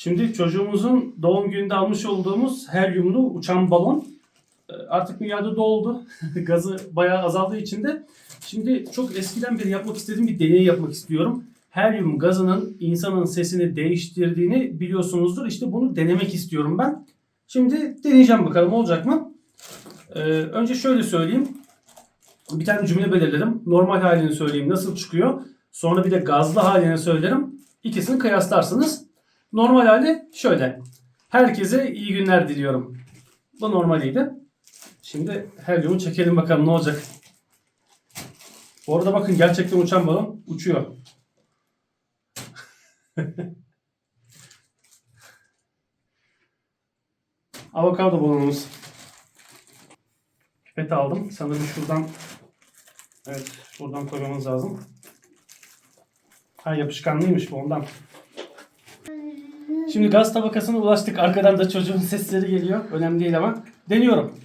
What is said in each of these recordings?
Şimdi çocuğumuzun doğum gününde almış olduğumuz helyumlu uçan balon e, artık dünyada doldu. Gazı bayağı azaldığı için de şimdi çok eskiden beri yapmak istediğim bir deney yapmak istiyorum. Helyum gazının insanın sesini değiştirdiğini biliyorsunuzdur. İşte bunu denemek istiyorum ben. Şimdi deneyeceğim bakalım olacak mı? Ee, önce şöyle söyleyeyim. Bir tane cümle belirlerim. Normal halini söyleyeyim nasıl çıkıyor. Sonra bir de gazlı halini söylerim. İkisini kıyaslarsınız. Normal hali şöyle. Herkese iyi günler diliyorum. Bu normaliydi. Şimdi helyumu çekelim bakalım ne olacak. Bu arada bakın gerçekten uçan balon uçuyor. Avokado balonumuz. Pipet aldım. Sanırım şuradan evet şuradan koymamız lazım. Ha yapışkanlıymış bu ondan. Şimdi gaz tabakasına ulaştık. Arkadan da çocuğun sesleri geliyor. Önemli değil ama. Deniyorum.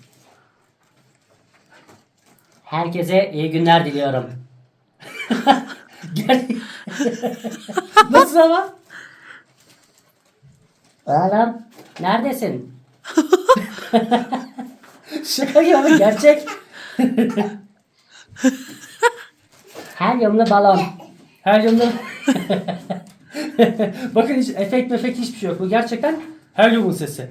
Herkese iyi günler diliyorum. Gel. Nasıl ama? Oğlum neredesin? Şaka gibi gerçek. Helyumlu balon. Helyumlu. Bakın hiç efekt mefekt hiçbir şey yok. Bu gerçekten helyumun sesi.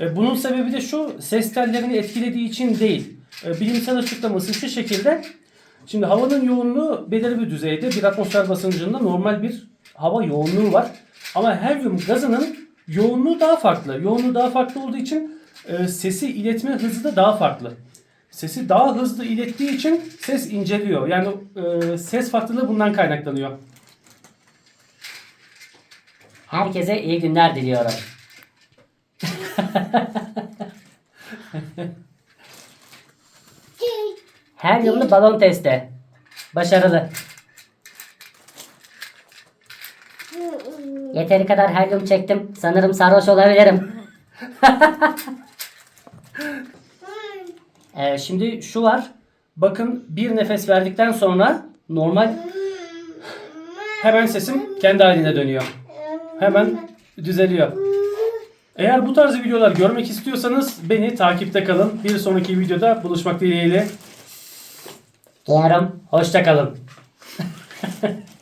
E, Bunun sebebi de şu ses tellerini etkilediği için değil. E, Bilimsel açıklaması şu şekilde. Şimdi havanın yoğunluğu belirli bir düzeyde. Bir atmosfer basıncında normal bir hava yoğunluğu var. Ama helyum gazının yoğunluğu daha farklı. Yoğunluğu daha farklı olduğu için e, sesi iletme hızı da daha farklı. Sesi daha hızlı ilettiği için ses inceliyor. Yani e, ses farklılığı bundan kaynaklanıyor. Herkese iyi günler diliyorum. Helyumlu balon testi. Başarılı. Yeteri kadar helyum çektim. Sanırım sarhoş olabilirim. Ee, şimdi şu var. Bakın bir nefes verdikten sonra normal hemen sesim kendi haline dönüyor hemen düzeliyor. Eğer bu tarz videolar görmek istiyorsanız beni takipte kalın. Bir sonraki videoda buluşmak dileğiyle. Umarım hoşça kalın.